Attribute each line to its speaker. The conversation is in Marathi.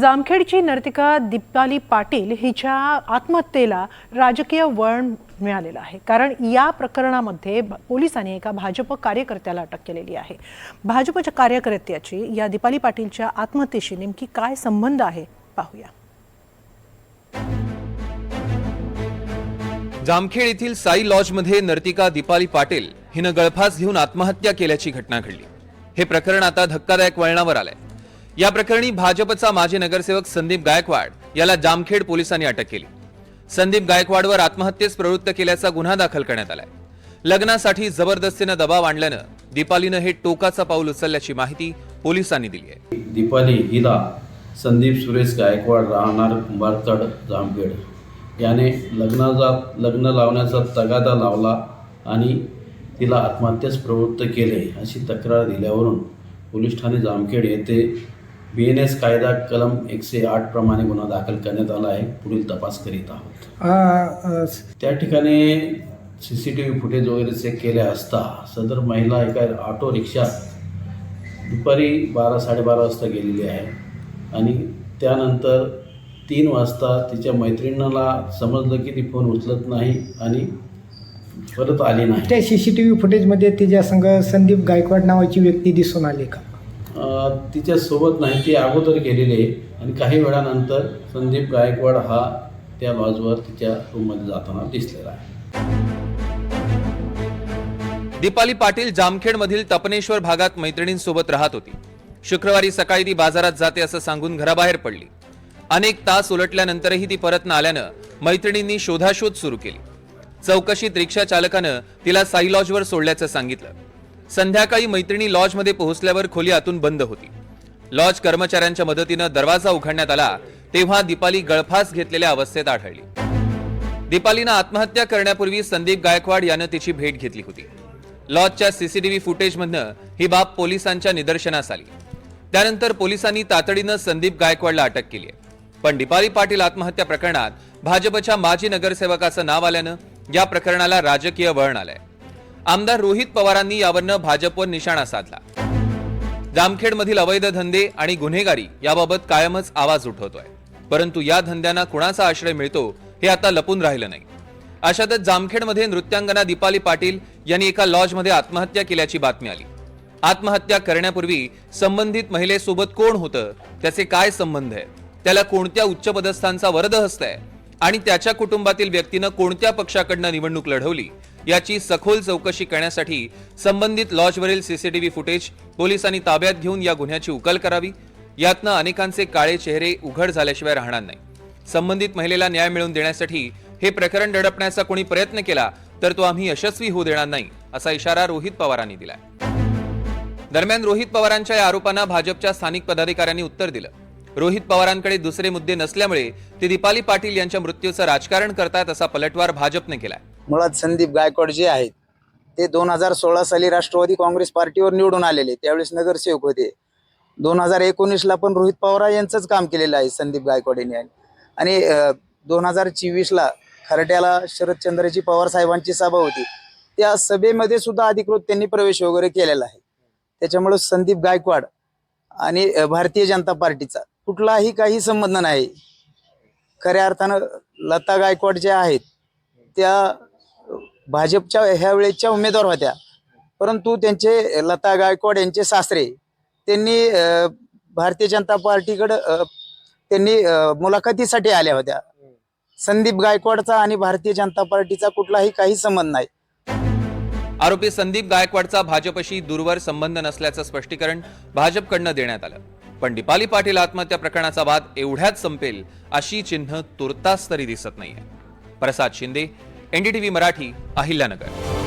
Speaker 1: जामखेडची नर्तिका दीपाली पाटील हिच्या आत्महत्येला राजकीय वळण मिळालेलं आहे. कारण या प्रकरणामध्ये पोलिसांनी एका भाजप कार्यकर्त्याला अटक केलेली आहे. भाजपच्या कार्यकर्त्याची या दीपाली पाटीलच्या आत्महत्येशी नेमकी काय संबंध आहे पाहूया.
Speaker 2: जामखेड येथील साई लॉजमध्ये नर्तिका दीपाली पाटील हिनं गळफास घेऊन आत्महत्या केल्याची घटना घडली. हे प्रकरण आता धक्कादायक वळणावर आलंय. या प्रकरणी भाजपचा माजी नगरसेवक संदीप गायकवाड याला जामखेड पोलिसांनी अटक केली. संदीप गायकवाडवर आत्महत्येस प्रवृत्त केल्याचा गुन्हा दाखल करण्यात आलाय. लग्नासाठी जबरदस्तीनं दबाव आणल्यानं दीपालीनं हे टोकाचं पाऊल उचलल्याची माहिती पोलिसांनी दिली आहे.
Speaker 3: दीपाली हिला संदीप सुरेश गायकवाड राहणार कुंभारतड जामखेड. याने लग्नाचा लग्न लावण्याचा तगादा लावला आणि तिला आत्महत्येस प्रवृत्त केले अशी तक्रार दिल्यावरून पोलीस ठाणे जामखेड येथे बी एन एस कायदा कलम एकशे आठ प्रमाणे गुन्हा दाखल करण्यात आला आहे. पुढील तपास करीत आहोत. त्या ठिकाणी C C T V footage वगैरे चेक केले असता सदर महिला एका ऑटो रिक्षात दुपारी बारा साडेबारा वाजता गेलेली आहे. आणि त्यानंतर तीन वाजता तिच्या मैत्रिणीला समजलं की ती फोन उचलत नाही आणि परत आली नाही.
Speaker 4: त्या सी सी टी व्ही फुटेजमध्ये तिच्या संग संदीप गायकवाड नावाची व्यक्ती दिसून आली का?
Speaker 3: तिच्यासोबत नाही ती अगोदर गेलेली आहे. आणि काही वेळानंतर संदीप गायकवाड हा त्या बाजूवर तिच्या रूममध्ये जाताना दिसलेला आहे.
Speaker 2: दीपाली पाटील जामखेडमधील तपनेश्वर भागात मैत्रिणींसोबत राहत होती. शुक्रवारी सकाळी ती बाजारात जाते असं सांगून घराबाहेर पडली. अनेक तास उलटल्यानंतरही ती परत न आल्यानं मैत्रिणींनी शोधाशोध सुरू केली. चौकशीत रिक्षा चालकानं तिला साई लॉजवर सोडल्याचं सांगितलं. संध्याकाळी मैत्रिणी लॉजमध्ये पोहोचल्यावर खोली आतून बंद होती. लॉज कर्मचाऱ्यांच्या मदतीनं दरवाजा उघडण्यात आला तेव्हा दीपाली गळफास घेतलेल्या अवस्थेत आढळली. दीपालीनं आत्महत्या करण्यापूर्वी संदीप गायकवाड यानं तिची भेट घेतली होती. लॉजच्या सीसीटीव्ही फुटेजमधनं ही बाब पोलिसांच्या निदर्शनास आली. त्यानंतर पोलिसांनी तातडीनं संदीप गायकवाडला अटक केली पण दीपाली पाटील आत्महत्या प्रकरणात भाजपच्या माजी नगरसेवकाचं नाव आल्यानं या प्रकरणाला राजकीय वळण आलंय. आमदार रोहित पवारांनी यावरनं भाजपवर निशाणा साधला. जामखेडमधील अवैध धंदे आणि गुन्हेगारी याबाबत कायमच आवाज उठवतोय. परंतु या धंद्यांना कुणाचा आश्रय मिळतो हे आता लपून राहिलं नाही. अशातच जामखेडमध्ये नृत्यांगना दीपाली पाटील यांनी एका लॉजमध्ये आत्महत्या केल्याची बातमी आली. आत्महत्या करण्यापूर्वी संबंधित महिलेसोबत कोण होतं त्याचे काय संबंध आहे? त्याला कोणत्या उच्च पदस्थांचा वरदहस्त आहे? आणि त्याच्या कुटुंबातील व्यक्तीनं कोणत्या पक्षाकडनं निवडणूक लढवली? याची सखोल चौकशी करण्यासाठी संबंधित लॉजवरील सीसीटीव्ही फुटेज पोलिसांनी ताब्यात घेऊन या गुन्ह्याची उकल करावी. यातनं अनेकांचे काळे चेहरे उघड झाल्याशिवाय राहणार नाही. संबंधित महिलेला न्याय मिळवून देण्यासाठी हे प्रकरण दडपण्याचा कोणी प्रयत्न केला तर तो आम्ही यशस्वी होऊ देणार नाही असा इशारा रोहित पवारांनी दिलाय. दरम्यान रोहित पवारांच्या या आरोपांना भाजपच्या स्थानिक पदाधिकाऱ्यांनी उत्तर दिलं. रोहित पवारांकडे दुसरे मुद्दे नसल्यामुळे ते दीपाली पाटील यांच्या मृत्यूचं राजकारण करतात असा पलटवार भाजपने केलाय.
Speaker 5: मुळात संदीप गायकवाड जे आहेत ते दोन हजार सोळा साली राष्ट्रवादी काँग्रेस पार्टीवर निवडून आलेले त्यावेळेस नगरसेवक होते. दोन हजार एकोणीसला पण रोहित पवार यांचंच काम केलेलं आहे संदीप गायकवाड यांनी. आणि दोन हजार चोवीसला खरड्याला शरदचंद्रजी पवार साहेबांची सभा होती. त्या सभेमध्ये सुद्धा अधिकृत त्यांनी प्रवेश वगैरे केलेला आहे. त्याच्यामुळे संदीप गायकवाड आणि भारतीय जनता पार्टीचा कुठलाही काही संबंध नाही. खऱ्या अर्थानं लता गायकवाड ज्या आहेत त्या भाजपच्या ह्या वेळेच्या उमेदवार होत्या. परंतु त्यांचे लता गायकवाड यांचे सासरे त्यांनी भारतीय जनता पार्टीकडं त्यांनी मुलाखतीसाठी आल्या होत्या. संदीप गायकवाडचा आणि भारतीय जनता पार्टीचा कुठलाही काही संबंध नाही.
Speaker 2: आरोपी संदीप गायकवाडचा भाजपशी दूरवर संबंध नसल्याचं स्पष्टीकरण भाजपकडनं देण्यात आलं. पण दीपाली पाटील आत्महत्या प्रकरणाचा वाद एवढ्याच संपेल अशी चिन्ह तुर्तास तरी दिसत नाहीये. प्रसाद शिंदे एनडीटीव्ही मराठी अहिल्यानगर.